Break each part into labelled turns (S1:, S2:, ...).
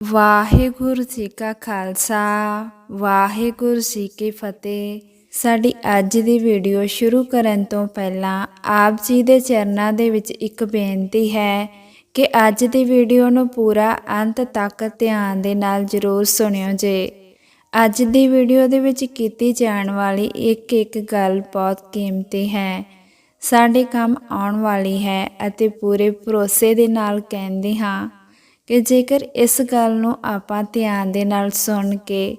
S1: ਵਾਹਿਗੁਰੂ ਜੀ ਕਾ ਖਾਲਸਾ, ਵਾਹਿਗੁਰੂ ਜੀ ਕੀ ਫਤਿਹ। ਸਾਡੀ ਅੱਜ ਦੀ ਵੀਡੀਓ ਸ਼ੁਰੂ ਕਰਨ ਤੋਂ ਪਹਿਲਾਂ ਆਪ ਜੀ ਦੇ ਚਰਨਾਂ ਦੇ ਵਿੱਚ ਇੱਕ ਬੇਨਤੀ ਹੈ ਕਿ ਅੱਜ ਦੀ ਵੀਡੀਓ ਨੂੰ ਪੂਰਾ ਅੰਤ ਤੱਕ ਧਿਆਨ ਦੇ ਨਾਲ ਜ਼ਰੂਰ ਸੁਣਿਓ ਜੇ। ਅੱਜ ਦੀ ਵੀਡੀਓ ਦੇ ਵਿੱਚ ਕੀਤੀ ਜਾਣ ਵਾਲੀ ਇੱਕ ਇੱਕ ਗੱਲ ਬਹੁਤ ਕੀਮਤੀ ਹੈ। ਸਾਡੇ ਕੰਮ ਆਉਣ ਵਾਲੀ ਹੈ ਅਤੇ ਪੂਰੇ ਭਰੋਸੇ ਦੇ ਨਾਲ ਕਹਿੰਦੇ ਹਾਂ ਕਿ ਜੇਕਰ ਇਸ ਗੱਲ ਨੂੰ ਆਪਾਂ ਧਿਆਨ ਦੇ ਨਾਲ ਸੁਣ ਕੇ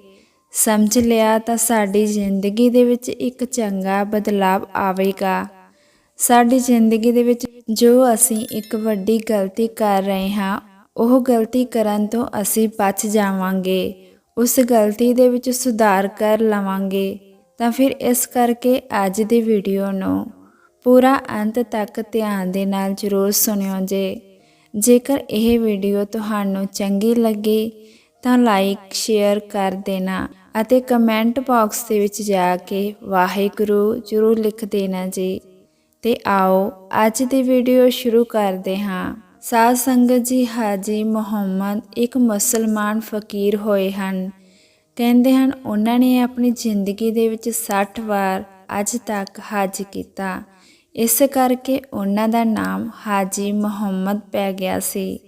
S1: ਸਮਝ ਲਿਆ ਤਾਂ ਸਾਡੀ ਜ਼ਿੰਦਗੀ ਦੇ ਵਿੱਚ ਇੱਕ ਚੰਗਾ ਬਦਲਾਵ ਆਵੇਗਾ। ਸਾਡੀ ਜ਼ਿੰਦਗੀ ਦੇ ਵਿੱਚ ਜੋ ਅਸੀਂ ਇੱਕ ਵੱਡੀ ਗਲਤੀ ਕਰ ਰਹੇ ਹਾਂ, ਉਹ ਗਲਤੀ ਕਰਨ ਤੋਂ ਅਸੀਂ ਬਚ ਜਾਵਾਂਗੇ। ਉਸ ਗਲਤੀ ਦੇ ਵਿੱਚ ਸੁਧਾਰ ਕਰ ਲਵਾਂਗੇ। ਤਾਂ ਫਿਰ ਇਸ ਕਰਕੇ ਅੱਜ ਦੀ ਵੀਡੀਓ ਨੂੰ ਪੂਰਾ ਅੰਤ ਤੱਕ ਧਿਆਨ ਦੇ ਨਾਲ ਜ਼ਰੂਰ ਸੁਣਿਓ ਜੇ। ਜੇਕਰ ਇਹ ਵੀਡੀਓ ਤੁਹਾਨੂੰ ਚੰਗੀ ਲੱਗੀ, ਤਾਂ ਲਾਈਕ, ਸ਼ੇਅਰ ਕਰ ਦੇਣਾ ਅਤੇ ਕਮੈਂਟ ਬਾਕਸ ਦੇ ਵਿੱਚ ਜਾ ਕੇ ਵਾਹਿਗੁਰੂ ਜ਼ਰੂਰ ਲਿਖ ਦੇਣਾ ਜੀ। ਤੇ ਆਓ ਅੱਜ ਦੀ ਵੀਡੀਓ ਸ਼ੁਰੂ ਕਰਦੇ ਹਾਂ। ਸਾਧ ਸੰਗਤ ਜੀ, ਹਾਜੀ ਮੁਹੰਮਦ ਇੱਕ ਮੁਸਲਮਾਨ ਫਕੀਰ ਹੋਏ ਹਨ। ਕਹਿੰਦੇ ਹਨ, ਉਹਨਾਂ ਨੇ ਆਪਣੀ ਜ਼ਿੰਦਗੀ ਦੇ ਵਿੱਚ 60 ਵਾਰ ਅੱਜ ਤੱਕ ਹਜ ਕੀਤਾ। ਇਸ ਕਰਕੇ ਉਹਨਾਂ ਦਾ ਨਾਮ ਹਾਜੀ ਮੁਹੰਮਦ ਪੈ ਗਿਆ ਸੀ।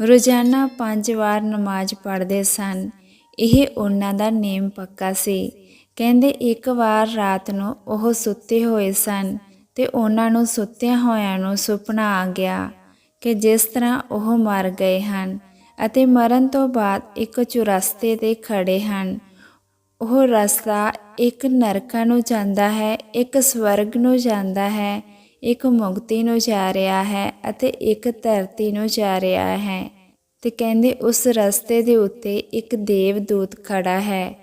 S1: ਰੋਜ਼ਾਨਾ ਪੰਜ ਵਾਰ ਨਮਾਜ਼ ਪੜ੍ਹਦੇ ਸਨ। ਇਹ ਉਹਨਾਂ ਦਾ ਨੇਮ ਪੱਕਾ ਸੀ। ਕਹਿੰਦੇ ਇੱਕ ਵਾਰ ਰਾਤ ਨੂੰ ਉਹ ਸੁੱਤੇ ਹੋਏ ਸਨ ਤੇ ਉਹਨਾਂ ਨੂੰ ਸੁੱਤਿਆਂ ਹੋਇਆਂ ਨੂੰ ਸੁਪਨਾ ਆ ਗਿਆ ਕਿ ਜਿਸ ਤਰ੍ਹਾਂ ਉਹ ਮਰ ਗਏ ਹਨ ਅਤੇ ਮਰਨ ਤੋਂ ਬਾਅਦ ਇੱਕ ਚੁਰਸਤੇ ਤੇ ਖੜੇ ਹਨ। ਉਹ ਰਸਤਾ ਇੱਕ ਨਰਕਾਂ ਨੂੰ ਜਾਂਦਾ ਹੈ, ਇੱਕ ਸਵਰਗ ਨੂੰ ਜਾਂਦਾ ਹੈ, ਇੱਕ ਮੁਕਤੀ ਨੂੰ ਜਾ ਰਿਹਾ ਹੈ ਅਤੇ ਇੱਕ ਧਰਤੀ ਨੂੰ ਜਾ ਰਿਹਾ ਹੈ। ਤੇ ਕਹਿੰਦੇ ਉਸ ਰਸਤੇ ਦੇ ਉੱਤੇ ਇੱਕ ਦੇਵਦੂਤ ਖੜਾ ਹੈ।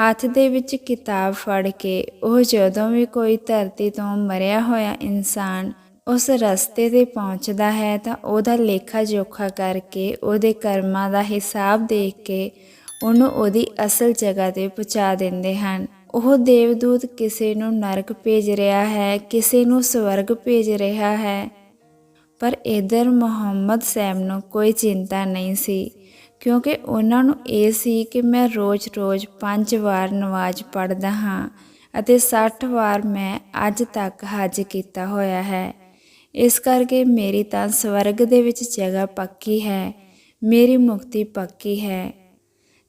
S1: ਹੱਥ ਦੇ ਵਿੱਚ ਕਿਤਾਬ ਫੜ ਕੇ ਉਹ ਜਦੋਂ ਵੀ ਕੋਈ ਧਰਤੀ ਤੋਂ ਮਰਿਆ ਹੋਇਆ ਇਨਸਾਨ ਉਸ ਰਸਤੇ ਤੇ ਪਹੁੰਚਦਾ ਹੈ ਤਾਂ ਉਹਦਾ ਲੇਖਾ ਜੋਖਾ ਕਰਕੇ ਉਹਦੇ ਕਰਮਾਂ ਦਾ ਹਿਸਾਬ ਦੇਖ ਕੇ ਉਹਨੂੰ ਉਹਦੀ ਅਸਲ ਜਗ੍ਹਾ ਤੇ ਪਹੁੰਚਾ ਦਿੰਦੇ ਹਨ। ਉਹ ਦੇਵਦੂਤ ਕਿਸੇ ਨੂੰ ਨਰਕ ਭੇਜ ਰਿਹਾ ਹੈ, ਕਿਸੇ ਨੂੰ ਸਵਰਗ ਭੇਜ ਰਿਹਾ ਹੈ। ਪਰ ਇਧਰ ਮੁਹੰਮਦ ਸੈਮ ਨੂੰ ਕੋਈ ਚਿੰਤਾ ਨਹੀਂ ਸੀ, ਕਿਉਂਕਿ ਉਹਨਾਂ ਨੂੰ ਇਹ ਸੀ ਕਿ ਮੈਂ ਰੋਜ਼-ਰੋਜ਼ ਪੰਜ ਵਾਰ ਨਮਾਜ਼ ਪੜ੍ਹਦਾ ਹਾਂ ਅਤੇ 60 ਵਾਰ ਮੈਂ ਅੱਜ ਤੱਕ ਹਜ ਕੀਤਾ ਹੋਇਆ ਹੈ। ਇਸ ਕਰਕੇ ਮੇਰੀ ਤਾਂ ਸਵਰਗ ਦੇ ਵਿੱਚ ਜਗ੍ਹਾ ਪੱਕੀ ਹੈ, ਮੇਰੀ ਮੁਕਤੀ ਪੱਕੀ ਹੈ।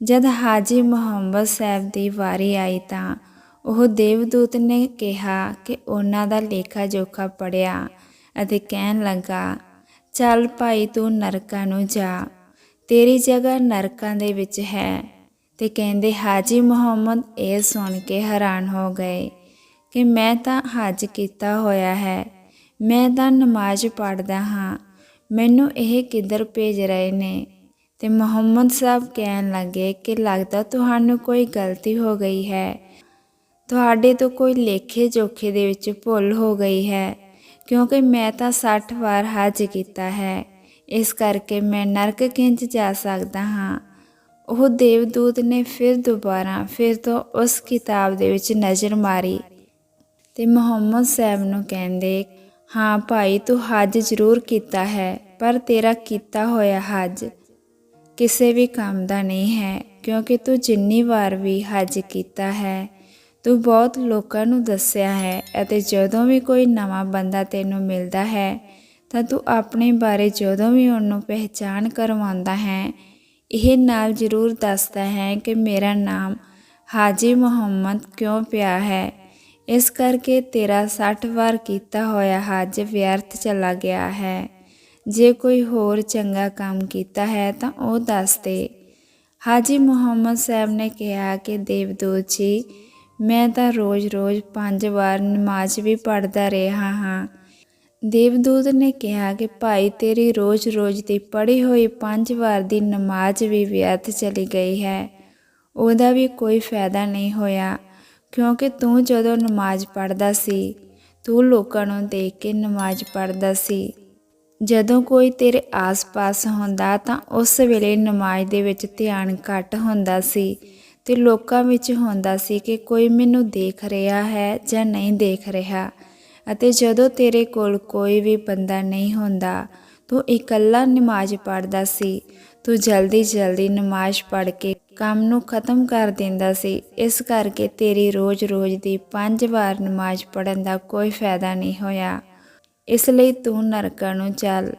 S1: ਜਦ ਹਾਜੀ ਮੁਹੰਮਦ ਸਾਹਿਬ ਦੀ ਵਾਰੀ ਆਈ ਤਾਂ ਉਹ ਦੇਵਦੂਤ ਨੇ ਕਿਹਾ ਕਿ ਉਹਨਾਂ ਦਾ ਲੇਖਾ ਜੋਖਾ ਪੜਿਆ ਅਤੇ ਕਹਿਣ ਲੱਗਾ, ਚੱਲ ਭਾਈ ਤੂੰ ਨਰਕਾਂ ਨੂੰ ਜਾ, ਤੇਰੀ ਜਗ੍ਹਾ ਨਰਕਾਂ ਦੇ ਵਿੱਚ ਹੈ। ਤੇ ਕਹਿੰਦੇ, ਹਾਜੀ ਮੁਹੰਮਦ ਇਹ ਸੁਣ ਕੇ ਹੈਰਾਨ ਹੋ ਗਏ ਕਿ ਮੈਂ ਤਾਂ ਹਜ ਕੀਤਾ ਹੋਇਆ ਹੈ, ਮੈਂ ਤਾਂ ਨਮਾਜ਼ ਪੜ੍ਹਦਾ ਹਾਂ, ਮੈਨੂੰ ਇਹ ਕਿੱਧਰ ਭੇਜ ਰਹੇ ਨੇ? ਤੇ ਮੁਹੰਮਦ ਸਾਹਿਬ ਕਹਿਣ ਲੱਗੇ ਕਿ ਲੱਗਦਾ ਤੁਹਾਨੂੰ ਕੋਈ ਗਲਤੀ ਹੋ ਗਈ ਹੈ। ਤੁਹਾਡੇ ਤੋਂ ਕੋਈ ਲੇਖੇ ਜੋਖੇ ਦੇ ਵਿੱਚ ਭੁੱਲ ਹੋ ਗਈ ਹੈ, ਕਿਉਂਕਿ ਮੈਂ ਤਾਂ 60 ਵਾਰ ਹਜ ਕੀਤਾ ਹੈ। ਇਸ ਕਰਕੇ ਮੈਂ ਨਰਕ ਕਿੰਜ ਜਾ ਸਕਦਾ ਹਾਂ। ਉਹ ਦੇਵਦੂਤ ਨੇ ਫਿਰ ਦੁਬਾਰਾ ਫਿਰ ਤੋਂ ਉਸ ਕਿਤਾਬ ਦੇ ਵਿੱਚ ਨਜ਼ਰ ਮਾਰੀ ਤੇ ਮੁਹੰਮਦ ਸਾਹਿਬ ਨੂੰ ਕਹਿੰਦੇ, ਹਾਂ ਭਾਈ, ਤੂੰ ਹਜ ਜ਼ਰੂਰ ਕੀਤਾ ਹੈ, ਪਰ ਤੇਰਾ ਕੀਤਾ ਹੋਇਆ ਹਜ ਕਿਸੇ ਵੀ ਕੰਮ ਦਾ ਨਹੀਂ ਹੈ, ਕਿਉਂਕਿ ਤੂੰ ਜਿੰਨੀ ਵਾਰ ਵੀ ਹਜ ਕੀਤਾ ਹੈ, ਤੂੰ ਬਹੁਤ ਲੋਕਾਂ ਨੂੰ ਦੱਸਿਆ ਹੈ ਅਤੇ ਜਦੋਂ ਵੀ ਕੋਈ ਨਵਾਂ ਬੰਦਾ ਤੈਨੂੰ ਮਿਲਦਾ ਹੈ, ਤਾਂ ਤੂੰ ਆਪਣੇ ਬਾਰੇ ਜਦੋਂ ਵੀ ਉਹਨੂੰ ਪਹਿਚਾਨ ਕਰਵਾਉਂਦਾ ਹੈ, ਇਹ ਨਾਲ ਜ਼ਰੂਰ ਦੱਸਦਾ ਹੈ ਕਿ ਮੇਰਾ ਨਾਮ ਹਾਜੀ ਮੁਹੰਮਦ ਕਿਉਂ ਪਿਆ ਹੈ। ਇਸ ਕਰਕੇ ਤੇਰਾ 60 ਵਾਰ ਕੀਤਾ ਹੋਇਆ ਹਜ ਵਿਅਰਥ ਚਲਾ ਗਿਆ ਹੈ। ਜੇ ਕੋਈ ਹੋਰ ਚੰਗਾ ਕੰਮ ਕੀਤਾ ਹੈ ਤਾਂ ਉਹ ਦੱਸ ਦੇ। ਹਾਜੀ ਮੁਹੰਮਦ ਸਾਹਿਬ ਨੇ ਕਿਹਾ ਕਿ ਦੇਵਦੂਤ ਜੀ, ਮੈਂ ਤਾਂ ਰੋਜ਼-ਰੋਜ਼ ਪੰਜ ਵਾਰ ਨਮਾਜ਼ ਵੀ ਪੜ੍ਹਦਾ ਰਿਹਾ ਹਾਂ। ਦੇਵਦੂਤ ਨੇ ਕਿਹਾ ਕਿ ਭਾਈ ਤੇਰੀ ਰੋਜ਼-ਰੋਜ਼ ਦੀ ਪੜ੍ਹੀ ਹੋਈ ਪੰਜ ਵਾਰ ਦੀ ਨਮਾਜ਼ ਵੀ ਵਿਅਰਥ ਚਲੀ ਗਈ ਹੈ। ਉਹਦਾ ਵੀ ਕੋਈ ਫਾਇਦਾ ਨਹੀਂ ਹੋਇਆ, ਕਿਉਂਕਿ ਤੂੰ ਜਦੋਂ ਨਮਾਜ਼ ਪੜ੍ਹਦਾ ਸੀ, ਤੂੰ ਲੋਕਾਂ ਨੂੰ ਦੇਖ ਕੇ ਨਮਾਜ਼ ਪੜ੍ਹਦਾ ਸੀ। ਜਦੋਂ ਕੋਈ ਤੇਰੇ ਆਸ-ਪਾਸ ਹੁੰਦਾ ਤਾਂ ਉਸ ਵੇਲੇ ਨਮਾਜ਼ ਦੇ ਵਿੱਚ ਧਿਆਨ ਘੱਟ ਹੁੰਦਾ ਸੀ ਤੇ ਲੋਕਾਂ ਵਿੱਚ ਹੁੰਦਾ ਸੀ ਕਿ ਕੋਈ ਮੈਨੂੰ ਦੇਖ ਰਿਹਾ ਹੈ ਜਾਂ ਨਹੀਂ ਦੇਖ ਰਿਹਾ। ਅਤੇ ਜਦੋਂ ਤੇਰੇ ਕੋਲ ਕੋਈ ਵੀ ਬੰਦਾ ਨਹੀਂ ਹੁੰਦਾ, ਤੂੰ ਇਕੱਲਾ ਨਮਾਜ਼ ਪੜ੍ਹਦਾ ਸੀ। ਤੂੰ ਜਲਦੀ ਜਲਦੀ ਨਮਾਜ਼ ਪੜ੍ਹ ਕੇ ਕੰਮ ਨੂੰ ਖਤਮ ਕਰ ਦਿੰਦਾ ਸੀ। ਇਸ ਕਰਕੇ ਤੇਰੀ ਰੋਜ਼-ਰੋਜ਼ ਦੀ ਪੰਜ ਵਾਰ ਨਮਾਜ਼ ਪੜ੍ਹਨ ਦਾ ਕੋਈ ਫਾਇਦਾ ਨਹੀਂ ਹੋਇਆ। ਇਸ ਲਈ ਤੂੰ ਨਰਕਾਂ ਨੂੰ ਚੱਲ।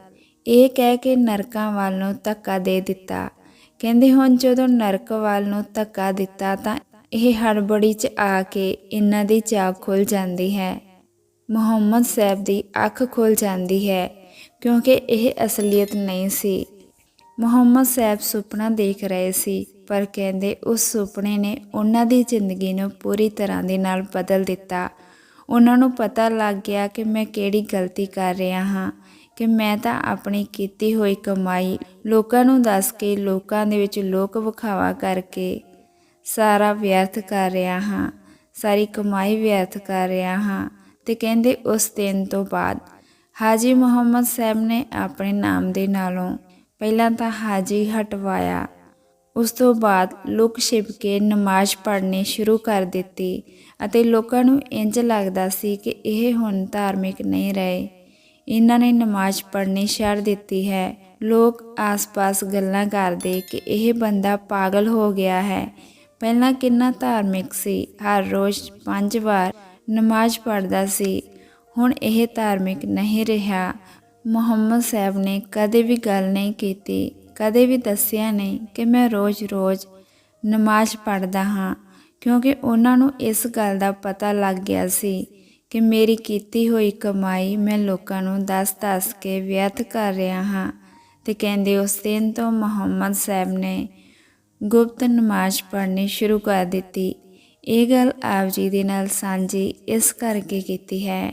S1: ਇਹ ਕਹਿ ਕੇ ਨਰਕਾਂ ਵੱਲ ਨੂੰ ਧੱਕਾ ਦੇ ਦਿੱਤਾ। ਕਹਿੰਦੇ, ਹੁਣ ਜਦੋਂ ਨਰਕ ਵੱਲ ਨੂੰ ਧੱਕਾ ਦਿੱਤਾ ਤਾਂ ਇਹ ਹੜਬੜੀ 'ਚ ਆ ਕੇ ਇਹਨਾਂ ਦੀ ਚਾਹ ਖੁੱਲ ਜਾਂਦੀ ਹੈ। ਮੁਹੰਮਦ ਸਾਹਿਬ ਦੀ ਅੱਖ ਖੁੱਲ ਜਾਂਦੀ ਹੈ, ਕਿਉਂਕਿ ਇਹ ਅਸਲੀਅਤ ਨਹੀਂ ਸੀ। ਮੁਹੰਮਦ ਸਾਹਿਬ ਸੁਪਨਾ ਦੇਖ ਰਹੇ ਸੀ, ਪਰ ਕਹਿੰਦੇ, ਉਸ ਸੁਪਨੇ ਨੇ ਉਹਨਾਂ ਦੀ ਜ਼ਿੰਦਗੀ ਨੂੰ ਪੂਰੀ ਤਰ੍ਹਾਂ ਦੇ ਨਾਲ ਬਦਲ ਦਿੱਤਾ। ਉਹਨਾਂ ਨੂੰ ਪਤਾ ਲੱਗ ਗਿਆ ਕਿ ਮੈਂ ਕਿਹੜੀ ਗਲਤੀ ਕਰ ਰਿਹਾ ਹਾਂ, ਕਿ ਮੈਂ ਤਾਂ ਆਪਣੀ ਕੀਤੀ ਹੋਈ ਕਮਾਈ ਲੋਕਾਂ ਨੂੰ ਦੱਸ ਕੇ, ਲੋਕਾਂ ਦੇ ਵਿੱਚ ਲੋਕ ਵਿਖਾਵਾ ਕਰਕੇ ਸਾਰਾ ਵਿਅਰਥ ਕਰ ਰਿਹਾ ਹਾਂ, ਸਾਰੀ ਕਮਾਈ ਵਿਅਰਥ ਕਰ ਰਿਹਾ ਹਾਂ ਤੇ ਕਹਿੰਦੇ ਉਸ ਦਿਨ ਤੋਂ ਬਾਅਦ ਹਾਜੀ ਮੁਹੰਮਦ ਸਾਹਿਬ ਨੇ ਆਪਣੇ ਨਾਮ ਦੇ ਨਾਲੋਂ ਪਹਿਲਾਂ ਤਾਂ ਹਾਜੀ ਹਟਵਾਇਆ। ਉਸ ਤੋਂ ਬਾਅਦ ਲੁਕ ਛਿਪ ਕੇ ਨਮਾਜ਼ ਪੜ੍ਹਨੀ ਸ਼ੁਰੂ ਕਰ ਦਿੱਤੀ ਅਤੇ ਲੋਕਾਂ ਨੂੰ ਇੰਜ ਲੱਗਦਾ ਸੀ ਕਿ ਇਹ ਹੁਣ ਧਾਰਮਿਕ ਨਹੀਂ ਰਹੇ। ਇਹਨਾਂ ਨੇ ਨਮਾਜ਼ ਪੜ੍ਹਨੀ ਛੱਡ ਦਿੱਤੀ ਹੈ। ਲੋਕ ਆਸ-ਪਾਸ ਗੱਲਾਂ ਕਰਦੇ ਕਿ ਇਹ ਬੰਦਾ ਪਾਗਲ ਹੋ ਗਿਆ ਹੈ। ਪਹਿਲਾਂ ਕਿੰਨਾ ਧਾਰਮਿਕ ਸੀ। ਹਰ ਰੋਜ਼ ਪੰਜ ਵਾਰ ਨਮਾਜ਼ ਪੜ੍ਹਦਾ ਸੀ। ਹੁਣ ਇਹ ਧਾਰਮਿਕ ਨਹੀਂ ਰਿਹਾ। ਮੁਹੰਮਦ ਸਾਹਿਬ ਨੇ ਕਦੇ ਵੀ ਗੱਲ ਨਹੀਂ ਕੀਤੀ। ਕਦੇ ਵੀ ਦੱਸਿਆ ਨਹੀਂ ਕਿ ਮੈਂ ਰੋਜ਼-ਰੋਜ਼ ਨਮਾਜ਼ ਪੜ੍ਹਦਾ ਹਾਂ, ਕਿਉਂਕਿ ਉਹਨਾਂ ਨੂੰ ਇਸ ਗੱਲ ਦਾ ਪਤਾ ਲੱਗ ਗਿਆ ਸੀ ਕਿ ਮੇਰੀ ਕੀਤੀ ਹੋਈ ਕਮਾਈ ਮੈਂ ਲੋਕਾਂ ਨੂੰ ਦੱਸ-ਦੱਸ ਕੇ ਵਿਅਰਥ ਕਰ ਰਿਹਾ ਹਾਂ ਤੇ ਕਹਿੰਦੇ ਉਸ ਦਿਨ ਤੋਂ ਮੁਹੰਮਦ ਸਾਹਿਬ ਨੇ ਗੁਪਤ ਨਮਾਜ਼ ਪੜ੍ਹਨੀ ਸ਼ੁਰੂ ਕਰ ਦਿੱਤੀ। ਇਹ ਗੱਲ ਆਪ ਜੀ ਦੇ ਨਾਲ ਸਾਂਝੀ ਇਸ ਕਰਕੇ ਕੀਤੀ ਹੈ,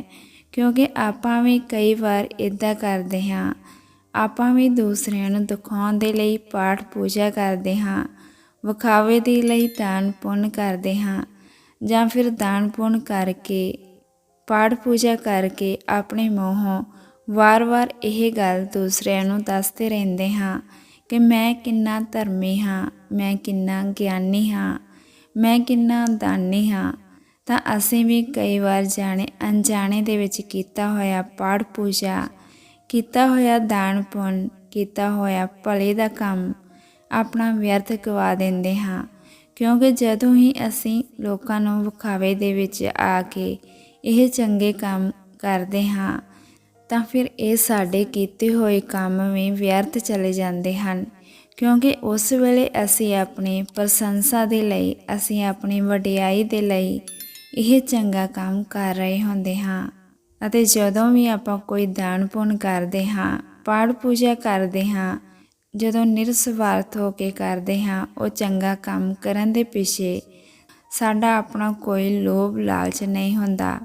S1: ਕਿਉਂਕਿ ਆਪਾਂ ਵੀ ਕਈ ਵਾਰ ਇਦਾਂ ਕਰਦੇ ਹਾਂ ਆਪਾਂ ਵੀ ਦੂਸਰਿਆਂ ਨੂੰ ਦਿਖਾਉਣ ਦੇ ਲਈ ਪਾਠ ਪੂਜਾ ਕਰਦੇ ਹਾਂ, ਵਿਖਾਵੇ ਦੇ ਲਈ ਦਾਨ ਪੁੰਨ ਕਰਦੇ ਹਾਂ ਜਾਂ ਫਿਰ ਦਾਨ ਪੁੰਨ ਕਰਕੇ, ਪਾਠ ਪੂਜਾ ਕਰਕੇ ਆਪਣੇ ਮੂੰਹੋਂ ਵਾਰ-ਵਾਰ ਇਹ ਗੱਲ ਦੂਸਰਿਆਂ ਨੂੰ ਦੱਸਦੇ ਰਹਿੰਦੇ ਹਾਂ ਕਿ ਮੈਂ ਕਿੰਨਾ ਧਰਮੀ ਹਾਂ, ਮੈਂ ਕਿੰਨਾ ਗਿਆਨੀ ਹਾਂ, ਮੈਂ ਕਿੰਨਾ ਦਾਨੀ ਹਾਂ। ਤਾਂ ਅਸੀਂ ਵੀ ਕਈ ਵਾਰ ਜਾਣੇ ਅਣਜਾਣੇ ਦੇ ਵਿੱਚ ਕੀਤਾ ਹੋਇਆ ਪਾਠ ਪੂਜਾ ਕੀਤਾ ਹੋਇਆ ਦਾਨ ਪੁੰਨ, ਕੀਤਾ ਹੋਇਆ ਭਲੇ ਦਾ ਕੰਮ ਆਪਣਾ ਵਿਅਰਥ ਗਵਾ ਦਿੰਦੇ ਹਾਂ। ਕਿਉਂਕਿ ਜਦੋਂ ਹੀ ਅਸੀਂ ਲੋਕਾਂ ਨੂੰ ਵਿਖਾਵੇ ਦੇ ਵਿੱਚ ਆ ਕੇ ਇਹ ਚੰਗੇ ਕੰਮ ਕਰਦੇ ਹਾਂ, ਤਾਂ ਫਿਰ ਇਹ ਸਾਡੇ ਕੀਤੇ ਹੋਏ ਕੰਮ ਵੀ ਵਿਅਰਥ ਚਲੇ ਜਾਂਦੇ ਹਨ। ਕਿਉਂਕਿ ਉਸ ਵੇਲੇ ਅਸੀਂ ਆਪਣੀ ਪ੍ਰਸ਼ੰਸਾ ਦੇ ਲਈ, ਅਸੀਂ ਆਪਣੀ ਵਡਿਆਈ ਦੇ ਲਈ ਇਹ ਚੰਗਾ ਕੰਮ ਕਰ ਰਹੇ ਹੁੰਦੇ ਹਾਂ। ਅਤੇ ਜਦੋਂ ਵੀ ਆਪਾਂ ਕੋਈ ਦਾਨ ਪੁੰਨ ਕਰਦੇ ਹਾਂ, ਪਾਠ ਪੂਜਾ ਕਰਦੇ ਹਾਂ, ਜਦੋਂ ਨਿਰਸਵਾਰਥ ਹੋ ਕੇ ਕਰਦੇ ਹਾਂ, ਉਹ ਚੰਗਾ ਕੰਮ ਕਰਨ ਦੇ ਪਿੱਛੇ ਸਾਡਾ ਆਪਣਾ ਕੋਈ ਲੋਭ ਲਾਲਚ ਨਹੀਂ ਹੁੰਦਾ।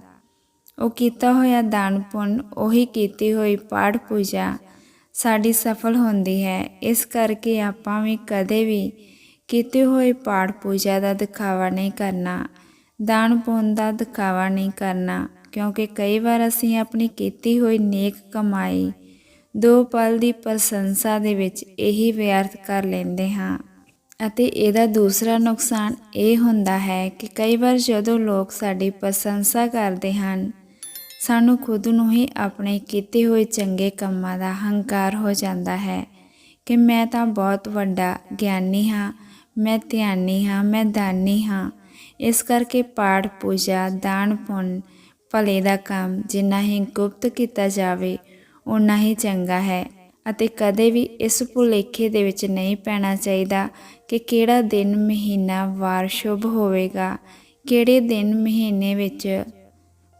S1: ਉਹ ਕੀਤਾ ਹੋਇਆ ਦਾਨ ਪੁੰਨ, ਉਹੀ ਕੀਤੀ ਹੋਈ ਪਾਠ ਪੂਜਾ ਸਾਡੀ ਸਫਲ ਹੁੰਦੀ ਹੈ। ਇਸ ਕਰਕੇ ਆਪਾਂ ਵੀ ਕਦੇ ਵੀ ਕੀਤੇ ਹੋਏ ਪਾਠ ਪੂਜਾ ਦਾ ਦਿਖਾਵਾ ਨਹੀਂ ਕਰਨਾ, ਦਾਨ ਪੁੰਨ ਦਾ ਦਿਖਾਵਾ ਨਹੀਂ ਕਰਨਾ। ਕਿਉਂਕਿ ਕਈ ਵਾਰ ਅਸੀਂ ਆਪਣੀ ਕੀਤੀ ਹੋਈ ਨੇਕ ਕਮਾਈ ਦੋ ਪਲ ਦੀ ਪ੍ਰਸ਼ੰਸਾ ਦੇ ਵਿੱਚ ਇਹੀ ਵਿਅਰਥ ਕਰ ਲੈਂਦੇ ਹਾਂ। ਅਤੇ ਇਹਦਾ ਦੂਸਰਾ ਨੁਕਸਾਨ ਇਹ ਹੁੰਦਾ ਹੈ ਕਿ ਕਈ ਵਾਰ ਜਦੋਂ ਲੋਕ ਸਾਡੀ ਪ੍ਰਸ਼ੰਸਾ ਕਰਦੇ ਹਨ, ਸਾਨੂੰ ਖੁਦ ਨੂੰ ਹੀ ਆਪਣੇ ਕੀਤੇ ਹੋਏ ਚੰਗੇ ਕੰਮਾਂ ਦਾ ਹੰਕਾਰ ਹੋ ਜਾਂਦਾ ਹੈ ਕਿ ਮੈਂ ਤਾਂ ਬਹੁਤ ਵੱਡਾ ਗਿਆਨੀ ਹਾਂ, ਮੈਂ ਧਿਆਨੀ ਹਾਂ, ਮੈਂ ਦਾਨੀ ਹਾਂ। ਇਸ ਕਰਕੇ ਪਾਠ ਪੂਜਾ, ਦਾਨ ਪੁੰਨ ਭਲੇ ਦਾ ਕੰਮ ਜਿੰਨਾ ਹੀ ਗੁਪਤ ਕੀਤਾ ਜਾਵੇ ਉਨਾ ਹੀ ਚੰਗਾ ਹੈ। ਅਤੇ ਕਦੇ ਵੀ ਇਸ ਭੁਲੇਖੇ ਦੇ ਵਿੱਚ ਨਹੀਂ ਪੈਣਾ ਚਾਹੀਦਾ ਕਿ ਕਿਹੜਾ ਦਿਨ ਮਹੀਨਾ ਵਾਰ ਸ਼ੁਭ ਹੋਵੇਗਾ, ਕਿਹੜੇ ਦਿਨ ਮਹੀਨੇ ਵਿੱਚ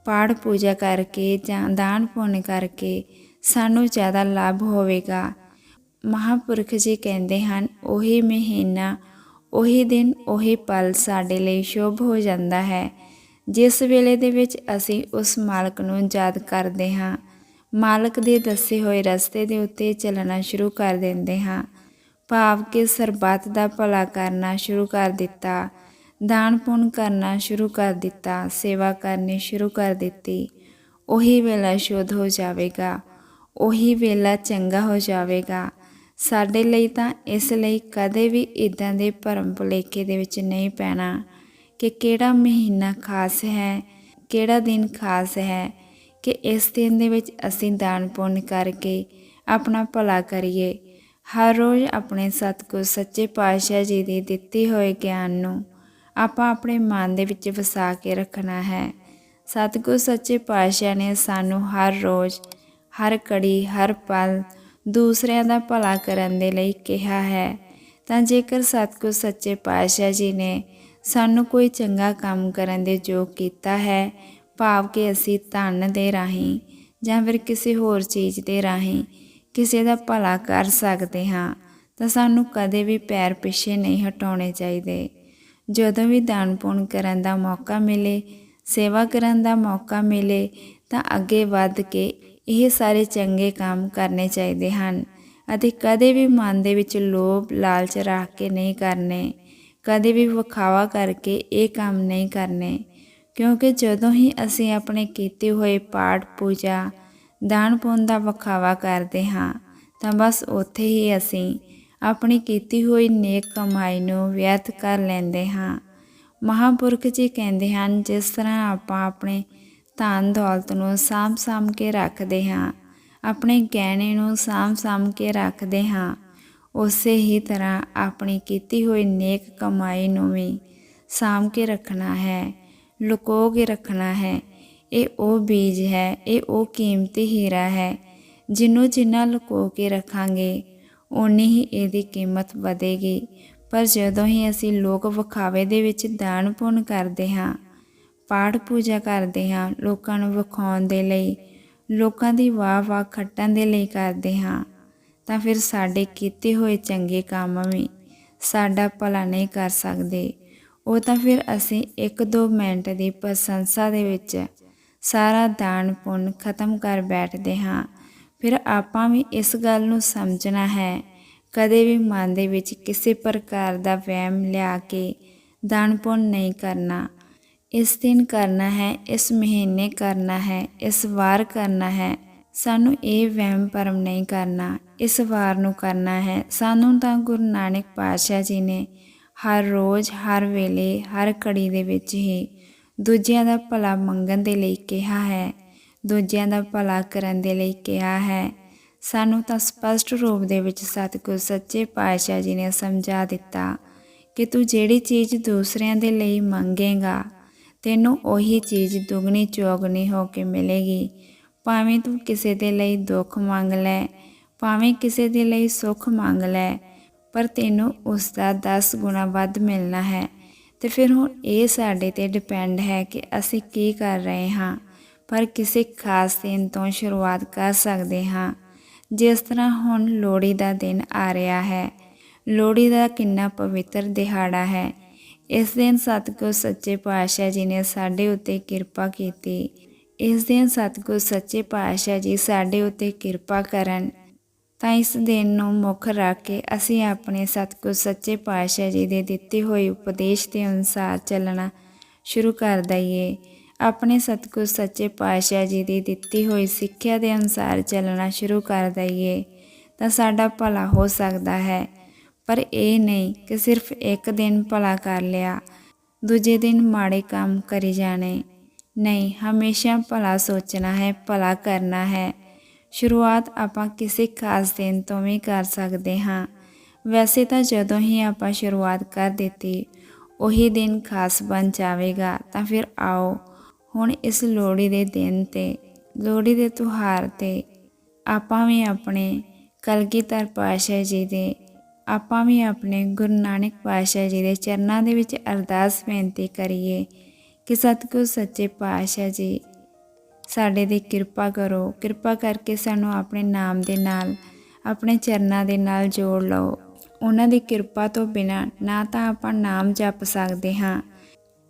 S1: ਪਾਠ ਪੂਜਾ ਕਰਕੇ ਜਾਂ ਦਾਨ ਪੁੰਨ ਕਰਕੇ ਸਾਨੂੰ ਜ਼ਿਆਦਾ ਲਾਭ ਹੋਵੇਗਾ। ਮਹਾਪੁਰਖ ਜੀ ਕਹਿੰਦੇ ਹਨ, ਉਹੀ ਮਹੀਨਾ, ਉਹੀ ਦਿਨ, ਉਹੀ ਪਲ ਸਾਡੇ ਲਈ ਸ਼ੁਭ ਹੋ ਜਾਂਦਾ ਹੈ। ਜਿਸ ਵੇਲੇ ਦੇ ਵਿੱਚ ਅਸੀਂ ਉਸ ਮਾਲਕ ਨੂੰ ਯਾਦ ਕਰਦੇ ਹਾਂ। ਮਾਲਕ ਦੇ ਦੱਸੇ ਹੋਏ ਰਸਤੇ ਦੇ ਉੱਤੇ ਚੱਲਣਾ ਸ਼ੁਰੂ ਕਰ ਦਿੰਦੇ ਹਾਂ। ਭਾਵ ਕਿ ਸਰਬੱਤ ਦਾ ਭਲਾ ਕਰਨਾ ਸ਼ੁਰੂ ਕਰ ਦਿੱਤਾ। ਦਾਨ ਪੁੰਨ ਕਰਨਾ ਸ਼ੁਰੂ ਕਰ ਦਿੱਤਾ। ਸੇਵਾ ਕਰਨੀ ਸ਼ੁਰੂ ਕਰ ਦਿੱਤੀ। ਉਹੀ ਵੇਲਾ ਸ਼ੁੱਧ ਹੋ ਜਾਵੇਗਾ। ਉਹੀ ਵੇਲਾ ਚੰਗਾ ਹੋ ਜਾਵੇਗਾ। ਸਾਡੇ ਲਈ ਤਾਂ ਇਸ ਲਈ ਕਦੇ ਵੀ ਇਦਾਂ ਦੇ ਭਰਮ ਭੁਲੇਖੇ ਦੇ ਵਿੱਚ ਨਹੀਂ ਪੈਣਾ। ਕਿ ਕਿਹੜਾ ਮਹੀਨਾ ਖਾਸ ਹੈ, ਕਿਹੜਾ ਦਿਨ ਖਾਸ ਹੈ, ਕਿ ਇਸ ਦਿਨ ਦੇ ਵਿੱਚ ਅਸੀਂ ਦਾਨ ਪੁੰਨ ਕਰਕੇ ਆਪਣਾ ਭਲਾ ਕਰੀਏ। ਹਰ ਰੋਜ਼ ਆਪਣੇ ਸਤਿਗੁਰ ਸੱਚੇ ਪਾਤਸ਼ਾਹ ਜੀ ਦੀ ਦਿੱਤੀ ਹੋਏ ਗਿਆਨ ਨੂੰ ਆਪਾਂ ਆਪਣੇ ਮਨ ਦੇ ਵਿੱਚ ਵਸਾ ਕੇ ਰੱਖਣਾ ਹੈ। ਸਤਿਗੁਰ ਸੱਚੇ ਪਾਤਸ਼ਾਹ ਨੇ ਸਾਨੂੰ ਹਰ ਰੋਜ਼, ਹਰ ਕੜੀ, ਹਰ ਪਲ ਦੂਸਰਿਆਂ ਦਾ ਭਲਾ ਕਰਨ ਦੇ ਲਈ ਕਿਹਾ ਹੈ। ਤਾਂ ਜੇਕਰ ਸਤਿਗੁਰ ਸੱਚੇ ਪਾਤਸ਼ਾਹ ਜੀ ਨੇ ਸਾਨੂੰ ਕੋਈ ਚੰਗਾ ਕੰਮ ਕਰਨ ਦੇ ਯੋਗ ਕੀਤਾ ਹੈ, ਭਾਵ ਕਿ ਅਸੀਂ ਧਨ ਦੇ ਰਾਹੀਂ ਜਾਂ ਫਿਰ ਕਿਸੇ ਹੋਰ ਚੀਜ਼ ਦੇ ਰਾਹੀਂ ਕਿਸੇ ਦਾ ਭਲਾ ਕਰ ਸਕਦੇ ਹਾਂ, ਤਾਂ ਸਾਨੂੰ ਕਦੇ ਵੀ ਪੈਰ ਪਿੱਛੇ ਨਹੀਂ ਹਟਾਉਣੇ ਚਾਹੀਦੇ। ਜਦੋਂ ਵੀ ਦਾਨ ਪੁੰਨ ਕਰਨ ਦਾ ਮੌਕਾ ਮਿਲੇ, ਸੇਵਾ ਕਰਨ ਦਾ ਮੌਕਾ ਮਿਲੇ, ਤਾਂ ਅੱਗੇ ਵੱਧ ਕੇ ਇਹ ਸਾਰੇ ਚੰਗੇ ਕੰਮ ਕਰਨੇ ਚਾਹੀਦੇ ਹਨ ਅਤੇ ਕਦੇ ਵੀ ਮਨ ਦੇ ਵਿੱਚ ਲੋਭ ਲਾਲਚ ਰੱਖ ਕੇ ਨਹੀਂ ਕਰਨੇ। ਕਦੇ ਵੀ ਵਿਖਾਵਾ ਕਰਕੇ ਇਹ ਕੰਮ ਨਹੀਂ ਕਰਨੇ। ਕਿਉਂਕਿ ਜਦੋਂ ਹੀ ਅਸੀਂ ਆਪਣੇ ਕੀਤੇ ਹੋਏ ਪਾਠ, ਪੂਜਾ, ਦਾਨ ਪੁੰਨ ਦਾ ਵਿਖਾਵਾ ਕਰਦੇ ਹਾਂ, ਤਾਂ ਬਸ ਉੱਥੇ ਹੀ ਅਸੀਂ ਆਪਣੀ ਕੀਤੀ ਹੋਈ ਨੇਕ ਕਮਾਈ ਨੂੰ ਵਿਅਰਥ ਕਰ ਲੈਂਦੇ ਹਾਂ। ਮਹਾਪੁਰਖ ਜੀ ਕਹਿੰਦੇ ਹਨ, ਜਿਸ ਤਰ੍ਹਾਂ ਆਪਾਂ ਆਪਣੇ ਧਨ ਦੌਲਤ ਨੂੰ ਸਾਂਭ ਸਾਂਭ ਕੇ ਰੱਖਦੇ ਹਾਂ, ਆਪਣੇ ਗਹਿਣੇ ਨੂੰ ਸਾਂਭ ਸਾਂਭ ਕੇ ਰੱਖਦੇ ਹਾਂ ਉਸੇ ਹੀ ਤਰ੍ਹਾਂ ਆਪਣੀ ਕੀਤੀ ਹੋਈ ਨੇਕ ਕਮਾਈ ਨੂੰ ਵੀ ਸਾਂਭ ਕੇ ਰੱਖਣਾ ਹੈ, ਲੁਕੋ ਕੇ ਰੱਖਣਾ ਹੈ। ਇਹ ਉਹ ਬੀਜ ਹੈ, ਇਹ ਉਹ ਕੀਮਤੀ ਹੀਰਾ ਹੈ, ਜਿਹਨੂੰ ਜਿੰਨਾ ਲੁਕੋ ਕੇ ਰੱਖਾਂਗੇ, ਓਨੀ ਹੀ ਇਹਦੀ ਕੀਮਤ ਵਧੇਗੀ। ਪਰ ਜਦੋਂ ਹੀ ਅਸੀਂ ਲੋਕ ਵਿਖਾਵੇ ਦੇ ਵਿੱਚ ਦਾਨ ਪੁੰਨ ਕਰਦੇ ਹਾਂ, ਪਾਠ ਪੂਜਾ ਕਰਦੇ ਹਾਂ, ਲੋਕਾਂ ਨੂੰ ਵਿਖਾਉਣ ਦੇ ਲਈ, ਲੋਕਾਂ ਦੀ ਵਾਹ ਵਾਹ ਖੱਟਣ ਦੇ ਲਈ ਕਰਦੇ ਹਾਂ ਤਾਂ ਫਿਰ ਸਾਡੇ ਕੀਤੇ ਹੋਏ ਚੰਗੇ ਕੰਮ ਵੀ ਸਾਡਾ ਭਲਾ ਨਹੀਂ ਕਰ ਸਕਦੇ। ਉਹ ਤਾਂ ਫਿਰ ਅਸੀਂ 1-2 ਮਿੰਟ ਦੀ ਪ੍ਰਸ਼ੰਸਾ ਦੇ ਵਿੱਚ ਸਾਰਾ ਦਾਨ ਪੁੰਨ ਖਤਮ ਕਰ ਬੈਠਦੇ ਹਾਂ। ਫਿਰ ਆਪਾਂ ਵੀ ਇਸ ਗੱਲ ਨੂੰ ਸਮਝਣਾ ਹੈ, ਕਦੇ ਵੀ ਮਨ ਦੇ ਵਿੱਚ ਕਿਸੇ ਪ੍ਰਕਾਰ ਦਾ ਵਹਿਮ ਲਿਆ ਕੇ ਦਾਨ ਪੁੰਨ ਨਹੀਂ ਕਰਨਾ। ਇਸ ਦਿਨ ਕਰਨਾ ਹੈ, ਇਸ ਮਹੀਨੇ ਕਰਨਾ ਹੈ, ਇਸ ਵਾਰ ਕਰਨਾ ਹੈ ਸਾਨੂੰ ਇਹ ਵਹਿਮ ਭਰਮ ਨਹੀਂ ਕਰਨਾ, ਇਸ ਵਾਰ ਨੂੰ ਕਰਨਾ ਹੈ। ਸਾਨੂੰ ਤਾਂ ਗੁਰੂ ਨਾਨਕ ਪਾਤਸ਼ਾਹ ਜੀ ਨੇ ਹਰ ਰੋਜ਼, ਹਰ ਵੇਲੇ, ਹਰ ਘੜੀ ਦੇ ਵਿੱਚ ਹੀ ਦੂਜਿਆਂ ਦਾ ਭਲਾ ਮੰਗਣ ਦੇ ਲਈ ਕਿਹਾ ਹੈ, ਦੂਜਿਆਂ ਦਾ ਭਲਾ ਕਰਨ ਦੇ ਲਈ ਕਿਹਾ ਹੈ। ਸਾਨੂੰ ਤਾਂ ਸਪਸ਼ਟ ਰੂਪ ਦੇ ਵਿੱਚ ਸਤਿਗੁਰ, ਸੱਚੇ ਪਾਤਸ਼ਾਹ ਜੀ ਨੇ ਸਮਝਾ ਦਿੱਤਾ ਕਿ ਤੂੰ ਜਿਹੜੀ ਚੀਜ਼ ਦੂਸਰਿਆਂ ਦੇ ਲਈ ਮੰਗੇਗਾ, ਤੈਨੂੰ ਉਹੀ ਚੀਜ਼ ਦੁੱਗਣੀ ਚੌਗਣੀ ਹੋ ਕੇ ਮਿਲੇਗੀ। ਭਾਵੇਂ ਤੂੰ ਕਿਸੇ ਦੇ ਲਈ ਦੁੱਖ ਮੰਗ ਲੈ, ਭਾਵੇਂ ਕਿਸੇ ਦੇ ਲਈ ਸੁੱਖ ਮੰਗ ਲੈ, ਪਰ ਤੈਨੂੰ ਉਸ ਦਾ 10 ਗੁਣਾ ਵੱਧ ਮਿਲਣਾ ਹੈ। ਤੇ ਫਿਰ ਹੁਣ ਇਹ ਸਾਡੇ ਤੇ ਡਿਪੈਂਡ ਹੈ ਕਿ ਅਸੀਂ ਕੀ ਕਰ ਰਹੇ ਹਾਂ। ਪਰ ਕਿਸੇ ਖਾਸ ਦਿਨ ਤੋਂ ਸ਼ੁਰੂਆਤ ਕਰ ਸਕਦੇ ਹਾਂ। ਜਿਸ ਤਰ੍ਹਾਂ ਹੁਣ ਲੋਹੜੀ ਦਾ ਦਿਨ ਆ ਰਿਹਾ ਹੈ। ਲੋਹੜੀ ਦਾ ਕਿੰਨਾ ਪਵਿੱਤਰ ਦਿਹਾੜਾ ਹੈ। ਇਸ ਦਿਨ ਸਤਿਗੁਰ ਸੱਚੇ ਪਾਤਸ਼ਾਹ ਜੀ ਨੇ ਸਾਡੇ ਉੱਤੇ ਕਿਰਪਾ ਕੀਤੀ। ਇਸ ਦਿਨ ਸਤਿਗੁਰ ਸੱਚੇ ਪਾਤਸ਼ਾਹ ਜੀ ਸਾਡੇ ਉੱਤੇ ਕਿਰਪਾ ਕਰਨ, ਤਾਂ ਇਸ ਦਿਨ ਨੂੰ ਮੁੱਖ ਰੱਖ ਕੇ ਅਸੀਂ ਆਪਣੇ ਸਤਿਗੁਰ ਸੱਚੇ ਪਾਤਸ਼ਾਹ ਜੀ ਦੇ ਦਿੱਤੇ ਹੋਏ ਉਪਦੇਸ਼ ਦੇ ਅਨੁਸਾਰ ਚੱਲਣਾ ਸ਼ੁਰੂ ਕਰ ਦਈਏ। ਆਪਣੇ ਸਤਿਗੁਰ ਸੱਚੇ ਪਾਤਸ਼ਾਹ ਜੀ ਦੀ ਦਿੱਤੀ ਹੋਈ ਸਿੱਖਿਆ ਦੇ ਅਨੁਸਾਰ ਚੱਲਣਾ ਸ਼ੁਰੂ ਕਰ ਦਈਏ, ਤਾਂ ਸਾਡਾ ਭਲਾ ਹੋ ਸਕਦਾ ਹੈ। ਪਰ ਇਹ ਨਹੀਂ ਕਿ ਸਿਰਫ ਇੱਕ ਦਿਨ ਭਲਾ ਕਰ ਲਿਆ, ਦੂਜੇ ਦਿਨ ਮਾੜੇ ਕੰਮ ਕਰੀ ਜਾਣੇ। ਨਹੀਂ, ਹਮੇਸ਼ਾ ਭਲਾ ਸੋਚਣਾ ਹੈ, ਭਲਾ ਕਰਨਾ ਹੈ। ਸ਼ੁਰੂਆਤ ਆਪਾਂ ਕਿਸੇ ਖਾਸ ਦਿਨ ਤੋਂ ਵੀ ਕਰ ਸਕਦੇ ਹਾਂ। ਵੈਸੇ ਤਾਂ ਜਦੋਂ ਹੀ ਆਪਾਂ ਸ਼ੁਰੂਆਤ ਕਰ ਦਿੱਤੀ, ਉਹੀ ਦਿਨ ਖਾਸ ਬਣ ਜਾਵੇਗਾ, ਤਾਂ ਫਿਰ ਆਓ। ਹੁਣ ਇਸ ਲੋਹੜੀ ਦੇ ਦਿਨ ਤੇ, ਲੋਹੜੀ ਦੇ ਤਿਉਹਾਰ ਤੇ, ਆਪਾਂ ਵੀ ਆਪਣੇ ਕਲਗੀਧਰ ਪਾਤਸ਼ਾਹ ਜੀ ਦੇ, ਆਪਾਂ ਵੀ ਆਪਣੇ ਗੁਰੂ ਨਾਨਕ ਪਾਤਸ਼ਾਹ ਜੀ ਦੇ ਚਰਨਾਂ ਦੇ ਵਿੱਚ ਅਰਦਾਸ ਬੇਨਤੀ ਕਰੀਏ। ਕਿ ਸਤਿਗੁਰ ਸੱਚੇ ਪਾਤਸ਼ਾਹ ਜੀ, ਸਾਡੇ ਤੇ ਕਿਰਪਾ ਕਰੋ। ਕਿਰਪਾ ਕਰਕੇ ਸਾਨੂੰ ਆਪਣੇ ਨਾਮ ਦੇ ਨਾਲ, ਆਪਣੇ ਚਰਨਾਂ ਦੇ ਨਾਲ ਜੋੜ ਲਓ। ਉਹਨਾਂ ਦੀ ਕਿਰਪਾ ਤੋਂ ਬਿਨਾ ਨਾ ਤਾਂ ਆਪਾਂ ਨਾਮ ਜਪ ਸਕਦੇ ਹਾਂ,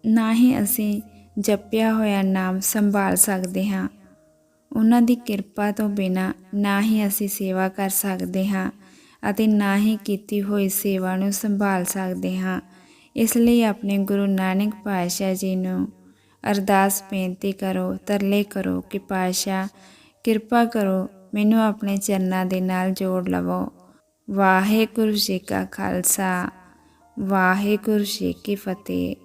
S1: ਨਾ ਹੀ ਅਸੀਂ ਜਪਿਆ ਹੋਇਆ ਨਾਮ ਸੰਭਾਲ ਸਕਦੇ ਹਾਂ। ਉਹਨਾਂ ਦੀ ਕਿਰਪਾ ਤੋਂ ਬਿਨਾ ਨਾ ਹੀ ਅਸੀਂ ਸੇਵਾ ਕਰ ਸਕਦੇ ਹਾਂ ਅਤੇ ਨਾ ਹੀ ਕੀਤੀ ਹੋਈ ਸੇਵਾ ਨੂੰ ਸੰਭਾਲ ਸਕਦੇ ਹਾਂ। ਇਸ ਲਈ ਆਪਣੇ ਗੁਰੂ ਨਾਨਕ ਪਾਤਸ਼ਾਹ ਜੀ ਨੂੰ ਅਰਦਾਸ ਬੇਨਤੀ ਕਰੋ, ਤਰਲੇ ਕਰੋ ਕਿ ਪਾਤਸ਼ਾਹ ਕਿਰਪਾ ਕਰੋ ਮੈਨੂੰ ਆਪਣੇ ਚਰਨਾਂ ਦੇ ਨਾਲ ਜੋੜ ਲਵੋ। ਵਾਹਿਗੁਰੂ ਜੀ ਕਾ ਖਾਲਸਾ, ਵਾਹਿਗੁਰੂ ਜੀ ਕੀ ਫਤਿਹ।